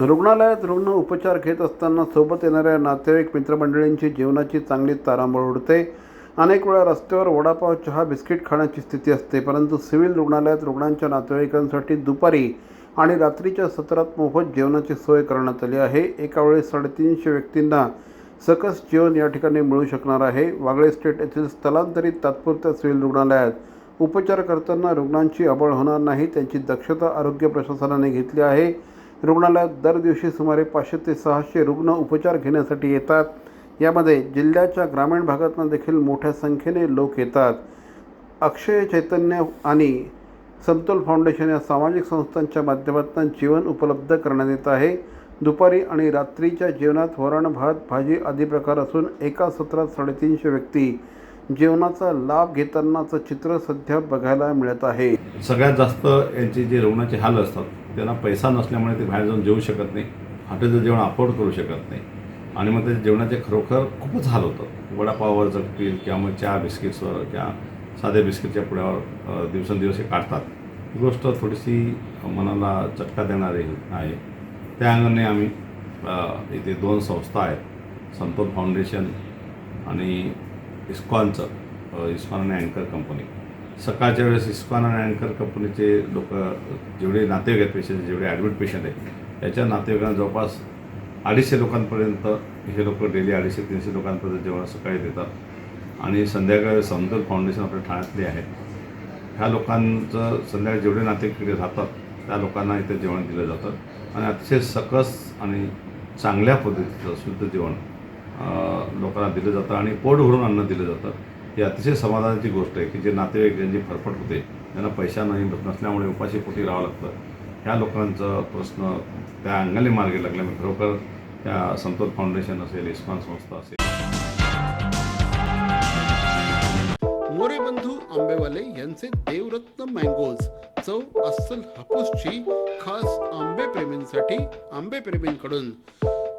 रुग्णालयात रुग्ण उपचार घेत असताना सोबत येणाऱ्या नातेवाईक मित्रमंडळींची जीवनाची चांगली तारांबळ उडते. अनेक वेळा रस्त्यावर वडापाव चहा बिस्किट खाण्याची स्थिती असते परंतु सिव्हिल रुग्णालयात रुग्णांच्या नातेवाईकांसाठी दुपारी आणि रात्रीच्या सत्रात मोफत जेवणाची सोय करण्यात आली आहे. एका वेळी साडेतीनशे व्यक्तींना सकस जेवण या ठिकाणी मिळू शकणार आहे. वागळे स्टेट येथील स्थलांतरित तात्पुरत्या सिव्हिल रुग्णालयात उपचार करताना रुग्णांची अबळ होणार नाही त्यांची दक्षता आरोग्य प्रशासनाने घेतली आहे. रुग्णालयात दर दिवशी सुमारे पाचशे ते सहाशे रुग्ण उपचार घेण्यासाठी येतात. यामध्ये जिल्ह्याच्या ग्रामीण भागातून देखील मोठ्या संख्येने लोक येतात. अक्षय चैतन्य आणि समतोल फाउंडेशन या सामाजिक संस्थांच्या माध्यमातून जीवन उपलब्ध करण्यात येत आहे. दुपारी आणि रात्रीच्या जेवणात वरण भात भाजी आदी प्रकार असून एका सत्रात साडेतीनशे व्यक्ती जेवणाचा लाभ घेतानाचं चित्र सध्या बघायला मिळत आहे. सगळ्यात जास्त यांचे जे रुग्णाचे हाल असतात त्यांना पैसा नसल्यामुळे ते बाहेर जाऊन जेवू शकत नाही. हॉटेलचं जेवण अफोर्ड करू शकत नाही. आणि मग ते जेवणाचे खरोखर खूपच हाल होतं. वडापाववर जगतील किंवा मग चहा बिस्किट्सवर किंवा साध्या बिस्किटच्या पुढ्यावर दिवसेंदिवस हे काढतात. ही गोष्ट थोडीशी मनाला चटका देणारी आहे. त्या अंगाने आम्ही इथे दोन संस्था आहेत. संतोष फाउंडेशन आणि इस्कॉनचं इस्कॉन आणि अँकर कंपनी. सकाळच्या वेळेस इस्कॉन आणि अँकर कंपनीचे लोक जेवढे नातेवाईक आहेत पेशंट जेवढे ॲडमिट पेशंट आहेत याच्या नातेवाईकांना जवळपास अडीचशे लोकांपर्यंत हे लोक डेली अडीचशे तीनशे लोकांपर्यंत जेवण सकाळी देतात. आणि संध्याकाळी समतोल फाउंडेशन आपल्या ठाण्यातले आहे ह्या लोकांचं संध्याकाळी जेवढे नातेवाईक राहतात त्या लोकांना इथे जेवण दिलं जातं. आणि अतिशय सकस आणि चांगल्या पद्धतीचं शुद्ध जेवण लोकांना दिलं जातं. आणि पोट भरून अन्न दिलं जातं. ही अतिशय समाधानाची गोष्ट आहे की जे नातेवाईक ज्यांची फरफट होते त्यांना पैसा नाही नसल्यामुळे उपाशी पोटी राहावं लागतं. ह्या लोकांचा प्रश्न त्या अंगाने मार्गी लागल्यामुळे खरोखर त्या संतोष फाउंडेशन असेल इस्मान संस्था असेल. मोरे बंधू आंबेवाले यांचे देवरत्न मँगोज चव अस्सल हापूसची खास आंबे प्रेमींसाठी आंबे प्रेमींकडून